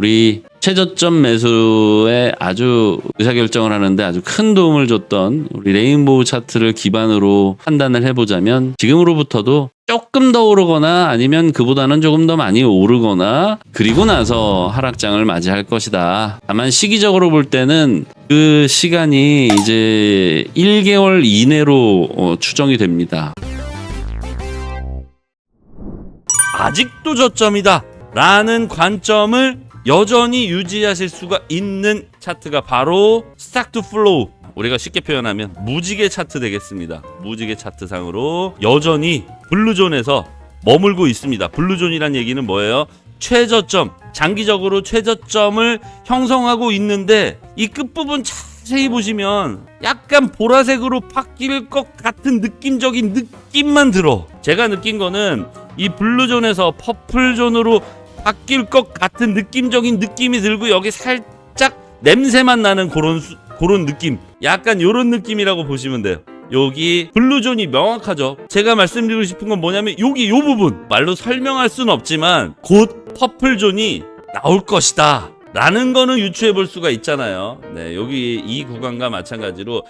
우리 최저점 매수에 아주 의사결정을 하는데 아주 큰 도움을 줬던 우리 레인보우 차트를 기반으로 판단을 해보자면 지금으로부터도 조금 더 오르거나 아니면 그보다는 조금 더 많이 오르거나 그리고 나서 하락장을 맞이할 것이다. 다만 시기적으로 볼 때는 그 시간이 이제 1개월 이내로 어, 추정이 됩니다. 아직도 저점이다 라는 관점을 여전히 유지하실 수가 있는 차트가 바로 투 플로우 우리가 쉽게 표현하면 무지개 차트 되겠습니다. 무지개 차트상으로 여전히 블루존에서 머물고 있습니다. 블루존이란 얘기는 뭐예요? 최저점 장기적으로 최저점을 형성하고 있는데 이 끝부분 자세히 보시면 약간 보라색으로 바뀔 것 같은 느낌적인 느낌만 들어. 제가 느낀 거는 이 블루존에서 퍼플존으로 바뀔 것 같은 느낌적인 느낌이 들고 여기 살짝 냄새만 나는 그런 수- 그런 느낌. 약간 요런 느낌이라고 보시면 돼요. 여기 블루존이 명확하죠? 제가 말씀드리고 싶은 건 뭐냐면 여기 요 부분. 말로 설명할 수는 없지만 곧 퍼플존이 나올 것이다. 라는 거는 유추해 볼 수가 있잖아요. 네 여기 이 구간과 마찬가지로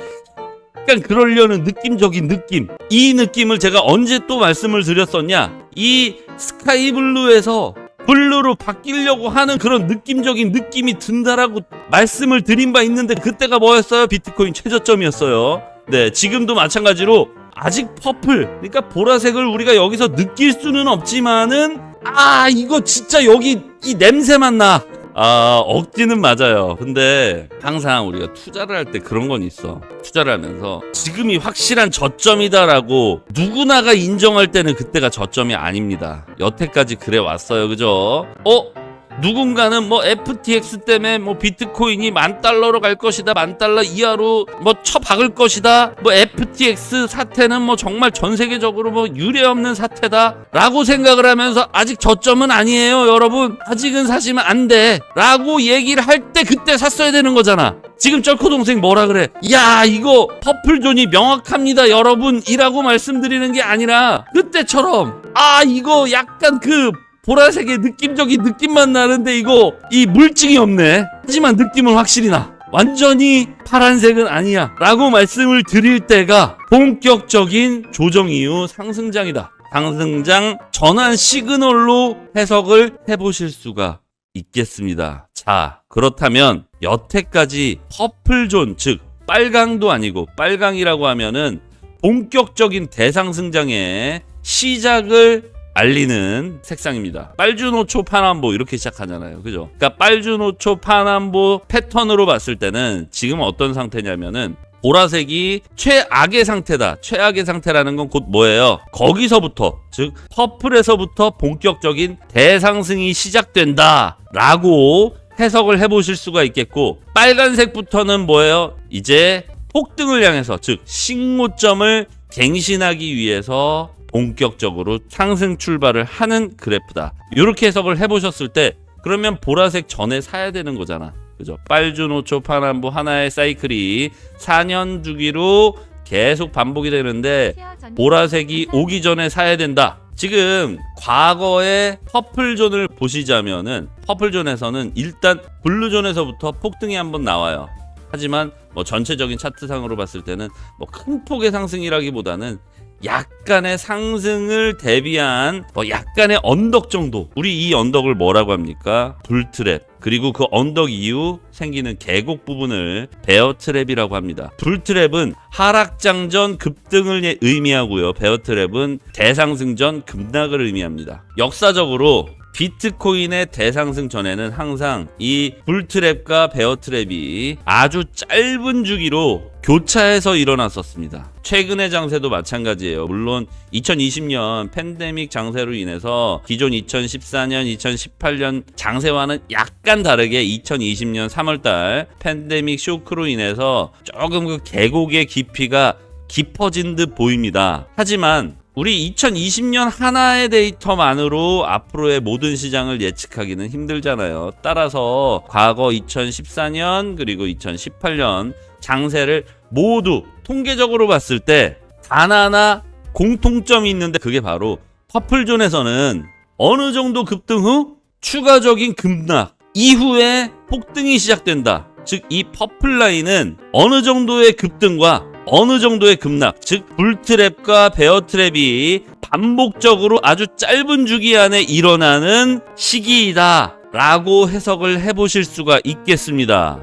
약간 그러려는 느낌적인 느낌. 이 느낌을 제가 언제 또 말씀을 드렸었냐? 이 스카이블루에서 블루로 바뀌려고 하는 그런 느낌적인 느낌이 든다라고 말씀을 드린 바 있는데 그때가 뭐였어요? 비트코인 최저점이었어요. 네 지금도 마찬가지로 아직 퍼플 그러니까 보라색을 우리가 여기서 느낄 수는 없지만은 아 이거 진짜 여기 이 냄새만 나 아, 억지는 맞아요. 근데 항상 우리가 투자를 할 때 그런 건 있어. 투자를 하면서 지금이 확실한 저점이다라고 누구나가 인정할 때는 그때가 저점이 아닙니다. 여태까지 그래 왔어요. 그죠? 어? 누군가는 뭐 FTX 때문에 뭐 비트코인이 만 달러로 갈 것이다, 만 달러 이하로 뭐 쳐박을 것이다, 뭐 FTX 사태는 뭐 정말 전 세계적으로 뭐 유례 없는 사태다라고 생각을 하면서 아직 저점은 아니에요, 여러분. 아직은 사시면 안 돼.라고 얘기를 할 때 그때 샀어야 되는 거잖아. 지금 쩔코 동생 뭐라 그래? 야 이거 퍼플존이 명확합니다, 여러분.이라고 말씀드리는 게 아니라 그때처럼 아 이거 약간 그 보라색의 느낌적인 느낌만 나는데 이거 이 물증이 없네. 하지만 느낌은 확실히 나. 완전히 파란색은 아니야. 라고 말씀을 드릴 때가 본격적인 조정 이후 상승장이다. 상승장 전환 시그널로 해석을 해보실 수가 있겠습니다. 자, 그렇다면 여태까지 퍼플존, 즉, 빨강도 아니고 빨강이라고 하면은 본격적인 대상승장의 시작을 알리는 색상입니다. 빨주노초 파남보 이렇게 시작하잖아요. 그죠? 그러니까 빨주노초 파남보 패턴으로 봤을 때는 지금 어떤 상태냐면은 보라색이 최악의 상태다. 최악의 상태라는 건 곧 뭐예요? 거기서부터 즉 퍼플에서부터 본격적인 대상승이 시작된다. 라고 해석을 해보실 수가 있겠고 빨간색부터는 뭐예요? 이제 폭등을 향해서 즉 신고점을 갱신하기 위해서 본격적으로 상승 출발을 하는 그래프다. 이렇게 해석을 해보셨을 때 그러면 보라색 전에 사야 되는 거잖아. 그죠? 빨주 노초 파남보 하나의 사이클이 4년 주기로 계속 반복이 되는데 보라색이 오기 전에 사야 된다. 지금 과거의 퍼플존을 보시자면은 퍼플존에서는 일단 블루존에서부터 폭등이 한번 나와요. 하지만 뭐 전체적인 차트상으로 봤을 때는 뭐 큰 폭의 상승이라기보다는 약간의 상승을 대비한 뭐 약간의 언덕 정도. 우리 이 언덕을 뭐라고 합니까? 불트랩. 그리고 그 언덕 이후 생기는 계곡 부분을 베어 트랩이라고 합니다. 불트랩은 하락장 전 급등을 예- 의미하고요. 베어 트랩은 대상승 전 급락을 의미합니다. 역사적으로 비트코인의 대상승 전에는 항상 이 불트랩과 베어트랩이 아주 짧은 주기로 교차해서 일어났었습니다. 최근의 장세도 마찬가지예요. 물론 2020년 팬데믹 장세로 인해서 기존 2014년, 2018년 장세와는 약간 다르게 2020년 3월달 팬데믹 쇼크로 인해서 조금 그 계곡의 깊이가 깊어진 듯 보입니다. 하지만 우리 2020년 하나의 데이터만으로 앞으로의 모든 시장을 예측하기는 힘들잖아요. 따라서 과거 2014년 그리고 2018년 장세를 모두 통계적으로 봤을 때 단 하나 공통점이 있는데 그게 바로 퍼플존에서는 어느 정도 급등 후 추가적인 급락 이후에 폭등이 시작된다. 즉 이 퍼플 라인은 어느 정도의 급등과 어느 정도의 급락, 즉 불트랩과 베어트랩이 반복적으로 아주 짧은 주기 안에 일어나는 시기이다. 라고 해석을 해보실 수가 있겠습니다.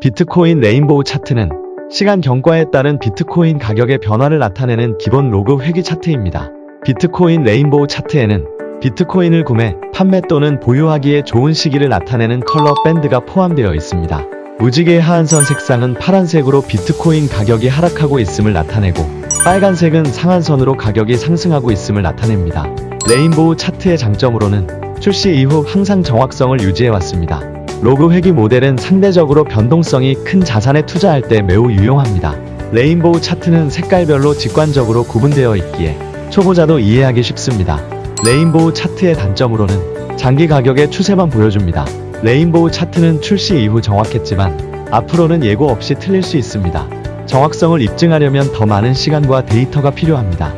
비트코인 레인보우 차트는 시간 경과에 따른 비트코인 가격의 변화를 나타내는 기본 로그 회귀 차트입니다. 비트코인 레인보우 차트에는 비트코인을 구매, 판매 또는 보유하기에 좋은 시기를 나타내는 컬러 밴드가 포함되어 있습니다. 무지개 하한선 색상은 파란색으로 비트코인 가격이 하락하고 있음을 나타내고 빨간색은 상한선으로 가격이 상승하고 있음을 나타냅니다. 레인보우 차트의 장점으로는 출시 이후 항상 정확성을 유지해왔습니다. 로그 회귀 모델은 상대적으로 변동성이 큰 자산에 투자할 때 매우 유용합니다. 레인보우 차트는 색깔별로 직관적으로 구분되어 있기에 초보자도 이해하기 쉽습니다. 레인보우 차트의 단점으로는 장기 가격의 추세만 보여줍니다. 레인보우 차트는 출시 이후 정확했지만 앞으로는 예고 없이 틀릴 수 있습니다. 정확성을 입증하려면 더 많은 시간과 데이터가 필요합니다.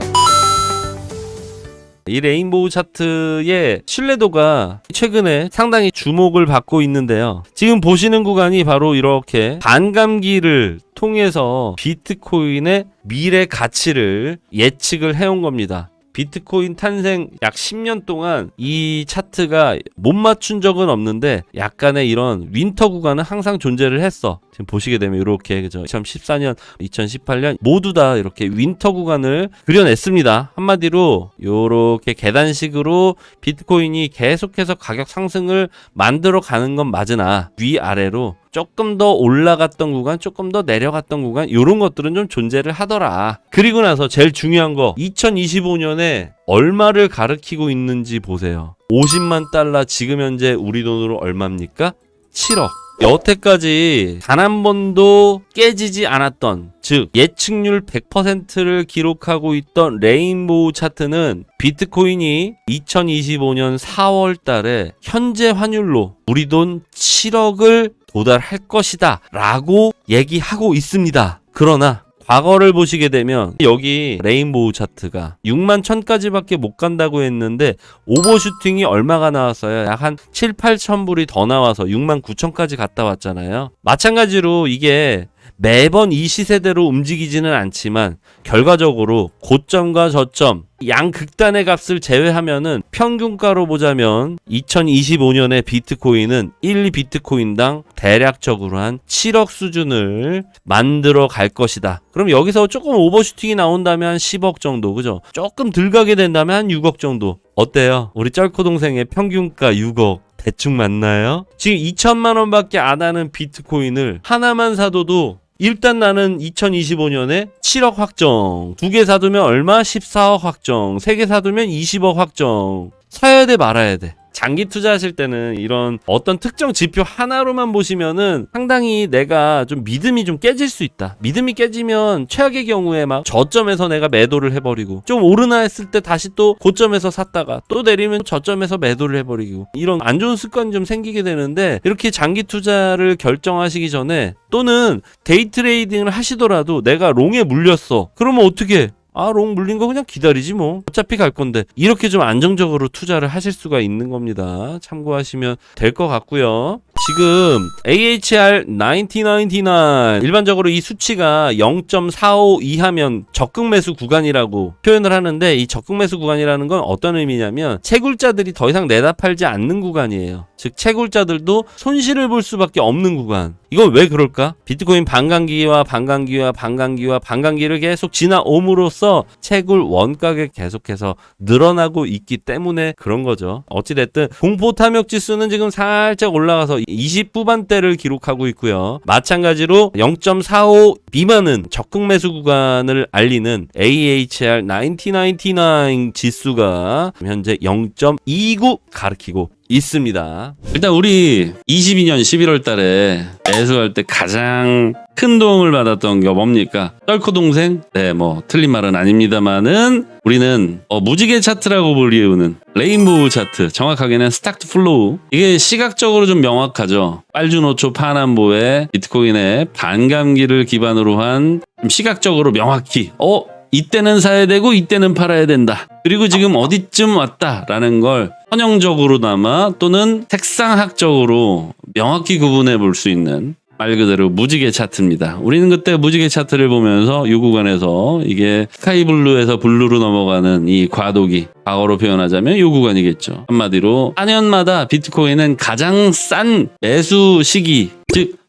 이 레인보우 차트의 신뢰도가 최근에 상당히 주목을 받고 있는데요. 지금 보시는 구간이 바로 이렇게 반감기를 통해서 비트코인의 미래 가치를 예측을 해온 겁니다. 비트코인 탄생 약 10년 동안 이 차트가 못 맞춘 적은 없는데 약간의 이런 윈터 구간은 항상 존재를 했어. 지금 보시게 되면 이렇게 그죠? 2014년, 2018년 모두 다 이렇게 윈터 구간을 그려냈습니다. 한마디로 이렇게 계단식으로 비트코인이 계속해서 가격 상승을 만들어 가는 건 맞으나 위아래로 조금 더 올라갔던 구간, 조금 더 내려갔던 구간, 이런 것들은 좀 존재를 하더라. 그리고 나서 제일 중요한 거, 2025년에 얼마를 가리키고 있는지 보세요. 50만 달러 지금 현재 우리 돈으로 얼마입니까? 7억. 여태까지 단 한 번도 깨지지 않았던 즉 예측률 100%를 기록하고 있던 레인보우 차트는 비트코인이 2025년 4월 달에 현재 환율로 우리 돈 7억을 도달할 것이다 라고 얘기하고 있습니다. 그러나 과거를 보시게 되면 여기 레인보우 차트가 6만 1000까지밖에 못 간다고 했는데 오버슈팅이 얼마가 나왔어요? 약 한 7, 8천 불이 더 나와서 6만 9천까지 갔다 왔잖아요. 마찬가지로 이게 매번 이 시세대로 움직이지는 않지만 결과적으로 고점과 저점 양 극단의 값을 제외하면은 평균가로 보자면 2025년에 비트코인은 1 비트코인당 대략적으로 한 7억 수준을 만들어 갈 것이다. 그럼 여기서 조금 오버슈팅이 나온다면 한 10억 정도, 그죠? 조금 들 가게 된다면 한 6억 정도. 어때요? 우리 쩔코 동생의 평균가 6억. 대충 맞나요? 지금 2천만 원밖에 안 하는 비트코인을 하나만 사도도 일단 나는 2025년에 7억 확정. 두 개 사두면 얼마? 14억 확정. 세 개 사두면 20억 확정. 사야 돼, 말아야 돼. 장기 투자하실 때는 이런 어떤 특정 지표 하나로만 보시면은 상당히 내가 좀 믿음이 좀 깨질 수 있다. 믿음이 깨지면 최악의 경우에 막 저점에서 내가 매도를 해버리고 좀 오르나 했을 때 다시 또 고점에서 샀다가 또 내리면 저점에서 매도를 해버리고 이런 안 좋은 습관이 좀 생기게 되는데 이렇게 장기 투자를 결정하시기 전에 또는 데이 트레이딩을 하시더라도 내가 롱에 물렸어. 그러면 어떻게? 아, 롱 물린 거 그냥 기다리지 뭐. 어차피 갈 건데. 이렇게 좀 안정적으로 투자를 하실 수가 있는 겁니다. 참고하시면 될 것 같고요. 지금 AHR 1999 일반적으로 이 수치가 0.45 이하면 적극 매수 구간이라고 표현을 하는데 이 적극 매수 구간이라는 건 어떤 의미냐면 채굴자들이 더 이상 내다 팔지 않는 구간이에요. 즉 채굴자들도 손실을 볼 수밖에 없는 구간. 이건 왜 그럴까? 비트코인 반감기와 반감기와 반감기와 반감기를 계속 지나옴으로써 채굴 원가가 계속해서 늘어나고 있기 때문에 그런 거죠. 어찌됐든 공포 탐욕 지수는 지금 살짝 올라가서 20 후반대를 기록하고 있고요. 마찬가지로 0.45 미만은 적극 매수 구간을 알리는 AHR 1999 지수가 현재 0.29 가리키고 있습니다. 일단 우리 22년 11월 달에 매수할 때 가장 큰 도움을 받았던 게 뭡니까? 썰코 동생? 네, 뭐 틀린 말은 아닙니다만은 우리는 어, 무지개 차트라고 불리우는 레인보우 차트, 정확하게는 스탁트 플로우. 이게 시각적으로 좀 명확하죠. 빨주노초 파남보의 비트코인의 반감기를 기반으로 한좀 시각적으로 명확히 어 이때는 사야 되고 이때는 팔아야 된다. 그리고 지금 어디쯤 왔다라는 걸 선형적으로나마 또는 색상학적으로 명확히 구분해 볼 수 있는 말 그대로 무지개 차트입니다. 우리는 그때 무지개 차트를 보면서 이 구간에서 이게 스카이 블루에서 블루로 넘어가는 이 과도기 과거로 표현하자면 이 구간이겠죠. 한마디로 4년마다 비트코인은 가장 싼 매수 시기 즉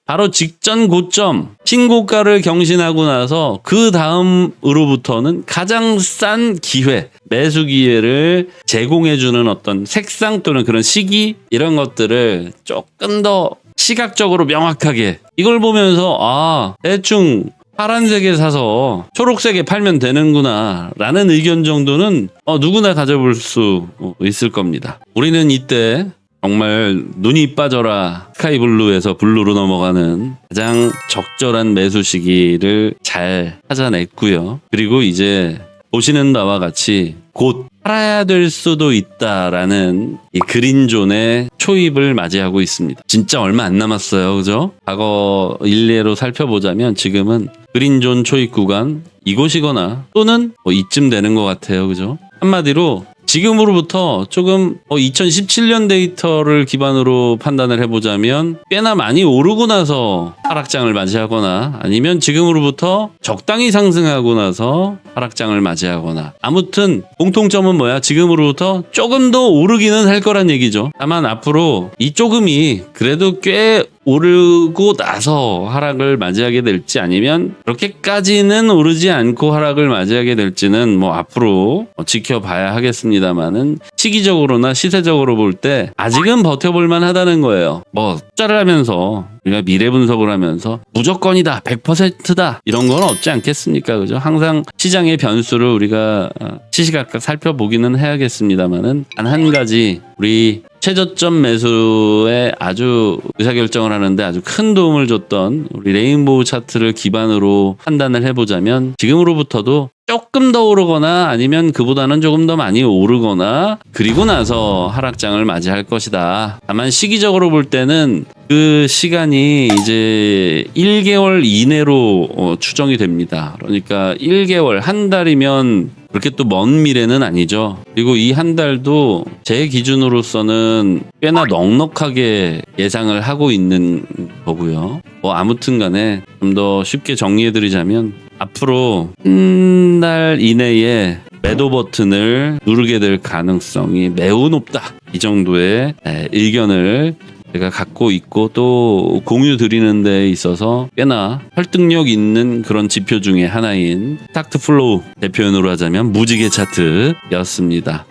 바로 직전 고점 신고가를 경신하고 나서 그 다음으로부터는 가장 싼 기회 매수 기회를 제공해 주는 어떤 색상 또는 그런 시기 이런 것들을 조금 더 시각적으로 명확하게 이걸 보면서 아 대충 파란색에 사서 초록색에 팔면 되는구나 라는 의견 정도는 어, 누구나 가져볼 수 있을 겁니다. 우리는 이때 정말 눈이 빠져라 스카이블루에서 블루로 넘어가는 가장 적절한 매수 시기를 잘 찾아냈고요. 그리고 이제 보시는 바와 같이 곧 팔아야 될 수도 있다라는 이 그린존의 초입을 맞이하고 있습니다. 진짜 얼마 안 남았어요. 그죠? 과거 일례로 살펴보자면 지금은 그린존 초입 구간 이곳이거나 또는 뭐 이쯤 되는 것 같아요. 그죠? 한마디로 지금으로부터 조금 2017년 데이터를 기반으로 판단을 해보자면 꽤나 많이 오르고 나서 하락장을 맞이하거나 아니면 지금으로부터 적당히 상승하고 나서 하락장을 맞이하거나. 아무튼 공통점은 뭐야? 지금으로부터 조금 더 오르기는 할 거란 얘기죠. 다만 앞으로 이 조금이 그래도 꽤 오르고 나서 하락을 맞이하게 될지 아니면 그렇게까지는 오르지 않고 하락을 맞이하게 될지는 뭐 앞으로 지켜봐야 하겠습니다만은 시기적으로나 시세적으로 볼 때 아직은 버텨볼 만 하다는 거예요. 뭐 숫자를 하면서 우리가 미래 분석을 하면서 무조건이다, 100%다 이런 건 없지 않겠습니까? 그죠? 항상 시장의 변수를 우리가 어, 시시각각 살펴보기는 해야겠습니다만은 단 한 가지 우리 최저점 매수에 아주 의사결정을 하는데 아주 큰 도움을 줬던 우리 레인보우 차트를 기반으로 판단을 해보자면 지금으로부터도 조금 더 오르거나 아니면 그보다는 조금 더 많이 오르거나 그리고 나서 하락장을 맞이할 것이다. 다만 시기적으로 볼 때는 그 시간이 이제 1개월 이내로 어, 추정이 됩니다. 그러니까 1개월, 한 달이면 그렇게 또 먼 미래는 아니죠. 그리고 이 한 달도 제 기준으로서는 꽤나 넉넉하게 예상을 하고 있는 거고요. 뭐 아무튼 간에 좀 더 쉽게 정리해드리자면 앞으로 한 달 이내에 매도 버튼을 누르게 될 가능성이 매우 높다. 이 정도의 에, 의견을 제가 갖고 있고 또 공유 드리는 데 있어서 꽤나 설득력 있는 그런 지표 중에 하나인 스타트 플로우 대표현으로 하자면 무지개 차트였습니다.